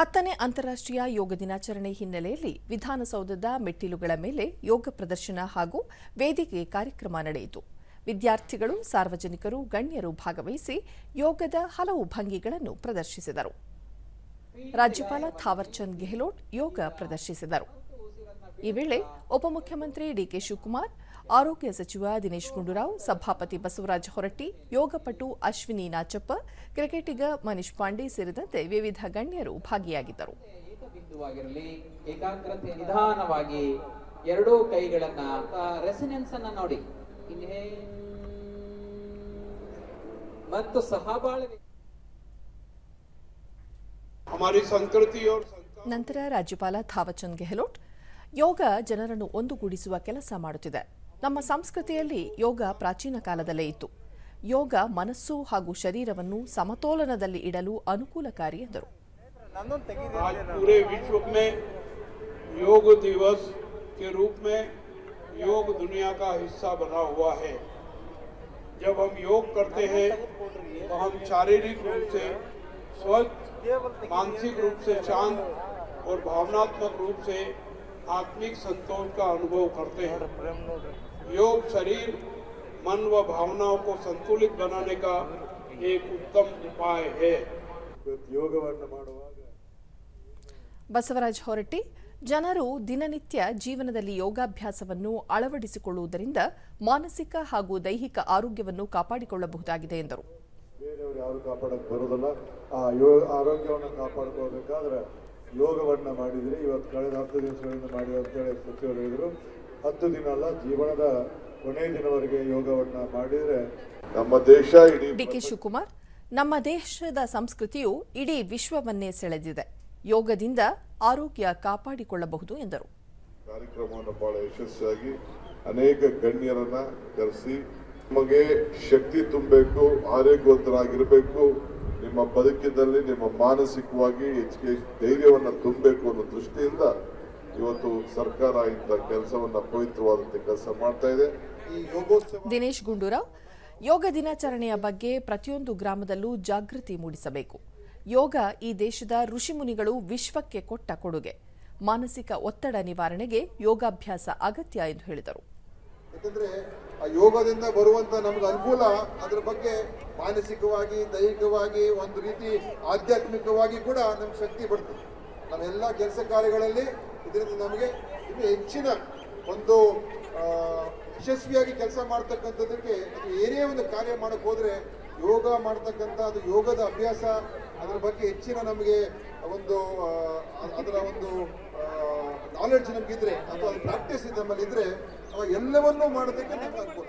ಹತ್ತನೇ ಅಂತಾರಾಷ್ಟ್ರೀಯ ಯೋಗ ದಿನಾಚರಣೆ ಹಿನ್ನೆಲೆಯಲ್ಲಿ ವಿಧಾನಸೌಧದ ಮೆಟ್ಟಿಲುಗಳ ಮೇಲೆ ಯೋಗ ಪ್ರದರ್ಶನ ಹಾಗೂ ವೇದಿಕೆ ಕಾರ್ಯಕ್ರಮ ನಡೆಯಿತು. ವಿದ್ಯಾರ್ಥಿಗಳು, ಸಾರ್ವಜನಿಕರು, ಗಣ್ಯರು ಭಾಗವಹಿಸಿ ಯೋಗದ ಹಲವು ಭಂಗಿಗಳನ್ನು ಪ್ರದರ್ಶಿಸಿದರು. ರಾಜ್ಯಪಾಲ ಥಾವರ್ಚಂದ್ ಗೆಹ್ಲೋಟ್ ಯೋಗ ಪ್ರದರ್ಶಿಸಿದರು. ಈ ವೇಳೆ ಉಪಮುಖ್ಯಮಂತ್ರಿ ಡಿಕೆ ಶಿವಕುಮಾರ್ ಆರೋಗ್ಯ ಸಚಿವ ದಿನೇಶ್ ಗುಂಡೂರಾವ್ ಸಭಾಪತಿ ಬಸವರಾಜ್ ಹೊರಟ್ಟಿ ಯೋಗಪಟು ಅಶ್ವಿನಿ ನಾಚಪ್ಪ ಕ್ರಿಕೆಟಿಗ ಮನೀಶ್ ಪಾಂಡೆ ಸೇರಿದಂತೆ ವಿವಿಧ ಗಣ್ಯರು ಭಾಗಿಯಾಗಿದ್ದರು. ಏಕಾಗ್ರತೆ ನಿಧಾನವಾಗಿ ಎರಡೂ ಕೈಗಳನ್ನ ರೆಸಿನೆನ್ಸ್ ಅನ್ನ ನೋಡಿ. ಮತ್ತು ನಂತರ ರಾಜ್ಯಪಾಲ ಥಾವಚಂದ್ ಗೆಹ್ಲೋಟ್ ಯೋಗ ಜನರನ್ನು ಒಂದುಗೂಡಿಸುವ ಕೆಲಸ ಮಾಡುತ್ತಿದೆ. ನಮ್ಮ ಸಂಸ್ಕೃತಿಯಲ್ಲಿ ಯೋಗ ಪ್ರಾಚೀನ ಕಾಲದಲ್ಲೇ ಇತ್ತು ಯೋಗ ಮನಸ್ಸು ಹಾಗೂ ಶರೀರವನ್ನು ಸಮತೋಲನದಲ್ಲಿ ಇಡಲು ಅನುಕೂಲಕಾರಿ ಎಂದರು आज पूरे विश्व में योग दिवस के रूप में योग दुनिया का हिस्सा बना हुआ है जब हम योग करते हैं तो हम शारीरिक रूप से स्वस्थ मानसिक रूप से शांत और भावनात्मक रूप से आत्मिक संतोष का अनुभव करते हैं योग शरीर मन व भावनाओं को संतुलित बनाने का एक उत्तम उपाय है ಇವತ್ತು ಯೋಗವನ್ನು ಮಾಡುವಾಗ ಬಸವರಾಜ ಹೊರಟ್ಟಿ ಜನರು ದಿನನಿತ್ಯ ಜೀವನದಲ್ಲಿ ಯೋಗಾಭ್ಯಾಸವನ್ನು ಅಳವಡಿಸಿಕೊಳ್ಳುವುದರಿಂದ ಮಾನಸಿಕ ಹಾಗೂ ದೈಹಿಕ ಆರೋಗ್ಯವನ್ನು ಕಾಪಾಡಿಕೊಳ್ಳಬಹುದಾಗಿದೆ ಎಂದರು ಬೇರೆಯವರು ಯಾರು ಕಾಪಾಡಕ್ಕೆ ಬರೋದಿಲ್ಲ ಆ ಯೋಗ ಆರೋಗ್ಯವನ್ನು ಕಾಪಾಡ್ಕೋಬೇಕಾದ್ರೆ ಯೋಗವನ್ನು ಮಾಡಿದರೆ ಇವತ್ತು ಕಳೆದ ಹತ್ತು ದಿವಸಗಳಿಂದ ಮಾಡಿದ ಅಂತೇಳಿ ಸಚಿವರು ಹೇಳಿದರು ಹತ್ತು ದಿನ ಅಲ್ಲ ಜೀವನದ ಕೊನೆಯ ದಿನವರೆಗೆ ಯೋಗವನ್ನು ಮಾಡಿದರೆ ನಮ್ಮ ದೇಶ ಇಡೀ ಡಿಕೆ ಶಿವಕುಮಾರ್ ನಮ್ಮ ದೇಶದ ಸಂಸ್ಕೃತಿಯು ಇಡೀ ವಿಶ್ವವನ್ನೇ ಸೆಳೆದಿದೆ. ಯೋಗದಿಂದ ಆರೋಗ್ಯ ಕಾಪಾಡಿಕೊಳ್ಳಬಹುದು ಎಂದರು. ಕಾರ್ಯಕ್ರಮವನ್ನು ಬಹಳ ಯಶಸ್ವಿಯಾಗಿ ಅನೇಕ ಗಣ್ಯರನ್ನ ಕರೆಸಿ ನಮಗೆ ಶಕ್ತಿ ತುಂಬಬೇಕು ಆರೋಗ್ಯವಂತರಾಗಿರಬೇಕು ನಿಮ್ಮ ಬದುಕಿನಲ್ಲಿ ನಿಮ್ಮ ಮಾನಸಿಕವಾಗಿ ಹೆಚ್ಚಿಗೆ ಧೈರ್ಯವನ್ನು ತುಂಬಬೇಕು ಅನ್ನೋ ದೃಷ್ಟಿಯಿಂದ ಇವತ್ತು ಸರ್ಕಾರ ಇಂಥ ಕೆಲಸವನ್ನ ಪವಿತ್ರವಾದಂತ ಕೆಲಸ ಮಾಡ್ತಾ ಇದೆ. ಈ ಯೋಗೋತ್ಸವ ದಿನೇಶ್ ಗುಂಡೂರಾವ್ ಯೋಗ ದಿನಾಚರಣೆಯ ಬಗ್ಗೆ ಪ್ರತಿಯೊಂದು ಗ್ರಾಮದಲ್ಲೂ ಜಾಗೃತಿ ಮೂಡಿಸಬೇಕು. ಯೋಗ ಈ ದೇಶದ ಋಷಿಮುನಿಗಳು ವಿಶ್ವಕ್ಕೆ ಕೊಟ್ಟ ಕೊಡುಗೆ. ಮಾನಸಿಕ ಒತ್ತಡ ನಿವಾರಣೆಗೆ ಯೋಗಾಭ್ಯಾಸ ಅಗತ್ಯ ಎಂದು ಹೇಳಿದರು. ಯಾಕಂದ್ರೆ ಆ ಯೋಗದಿಂದ ಬರುವಂತ ನಮ್ಗೆ ಅನುಕೂಲ ಅದ್ರ ಬಗ್ಗೆ ಮಾನಸಿಕವಾಗಿ ದೈಹಿಕವಾಗಿ ಒಂದು ರೀತಿ ಆಧ್ಯಾತ್ಮಿಕವಾಗಿ ಕೂಡ ನಮ್ಗೆ ಶಕ್ತಿ ಬರ್ತದೆ. ನಾವೆಲ್ಲ ಕೆಲಸ ಕಾರ್ಯಗಳಲ್ಲಿ ಇದರಿಂದ ನಮಗೆ ಇನ್ನು ಹೆಚ್ಚಿನ ಒಂದು ಯಶಸ್ವಿಯಾಗಿ ಕೆಲಸ ಮಾಡ್ತಕ್ಕಂಥದ್ದಕ್ಕೆ ಅದು ಏನೇ ಒಂದು ಕಾರ್ಯ ಮಾಡಕ್ಕೆ ಹೋದರೆ ಯೋಗ ಮಾಡ್ತಕ್ಕಂಥ ಅದು ಯೋಗದ ಅಭ್ಯಾಸ, ಅದರ ಬಗ್ಗೆ ಹೆಚ್ಚಿನ ನಮಗೆ ಒಂದು ಅದರ ಒಂದು ನಾಲೆಡ್ಜ್ ನಮಗಿದ್ರೆ ಅಥವಾ ಪ್ರಾಕ್ಟೀಸ್ ನಮ್ಮಲ್ಲಿ ಇದ್ರೆ ಅವಾಗ ಎಲ್ಲವನ್ನೂ ಮಾಡೋದಕ್ಕೆ ನಮ್ಗೆ ಅನುಕೂಲ